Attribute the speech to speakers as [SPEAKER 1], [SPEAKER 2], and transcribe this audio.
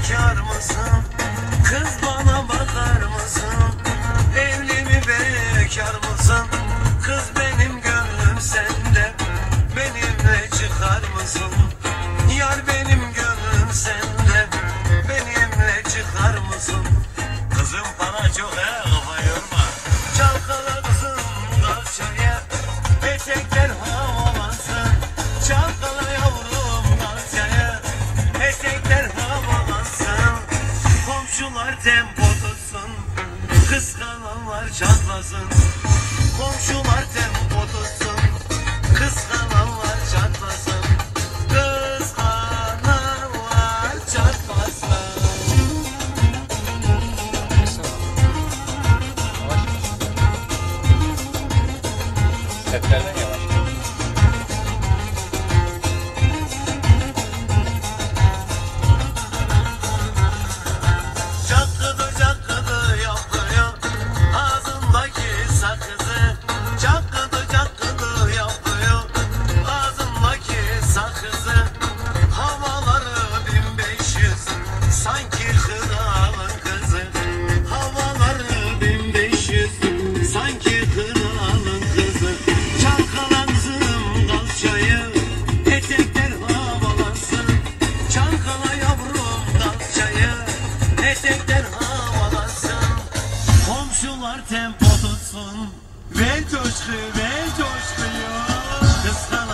[SPEAKER 1] bekar mısın? Kız bana bakar mısın? Tempo tutsun Kıskananlar çatlasın. Komşular tempo tutsun Kıskananlar çatlasın. Kıskananlar çatlasın.
[SPEAKER 2] Setlerden yavaş.
[SPEAKER 1] Komşular tempo tutsun Ver coşku ver coşkuyu. Kıskananlar